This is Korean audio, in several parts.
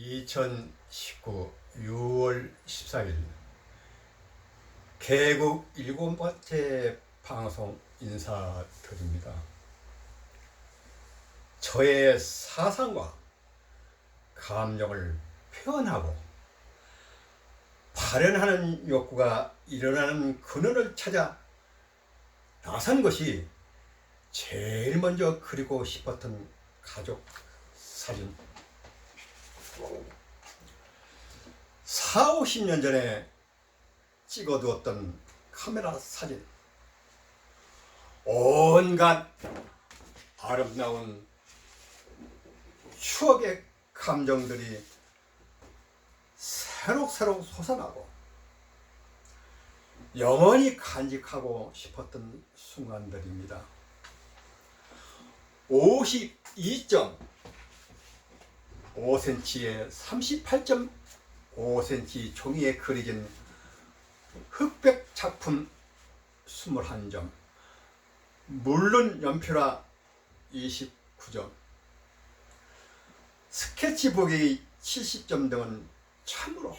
2019 6월 14일 개국 일곱 번째 방송 인사드립니다. 저의 사상과 감정을 표현하고 발현하는 욕구가 일어나는 근원을 찾아 나선 것이 제일 먼저 그리고 싶었던 가족 사진. 4, 50년 전에 찍어두었던 카메라 사진. 온갖 아름다운 추억의 감정들이 새록새록 솟아나고 영원히 간직하고 싶었던 순간들입니다. 52.5cm에 38.5cm 종이에 그려진 흑백 작품 21점, 물론 연필화 29점, 스케치북이 70점 등은 참으로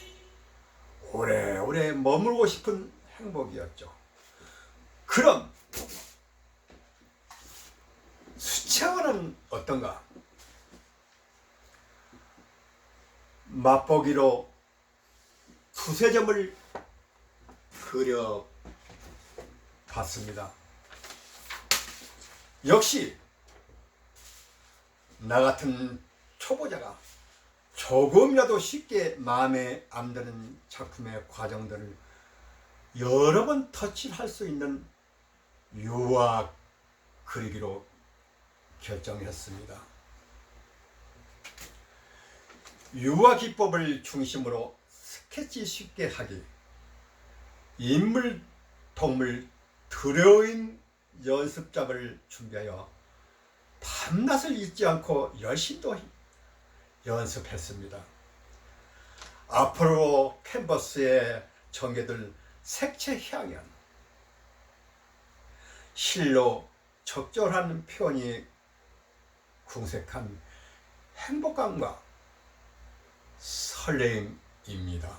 오래오래 머물고 싶은 행복이었죠. 그럼 수채화는 어떤가? 맛보기로 두세 점을 그려 봤습니다. 역시 나 같은 초보자가 조금이라도 쉽게 마음에 안 드는 작품의 과정들을 여러 번 터치할 수 있는 유화 그리기로 결정했습니다. 유화 기법을 중심으로 스케치 쉽게 하기, 인물, 동물, 드로잉 연습작을 준비하여 밤낮을 잊지 않고 열심히 연습했습니다. 앞으로 캔버스에 전개될 색채 향연, 실로 적절한 표현이 궁색한 행복감과 설레임입니다.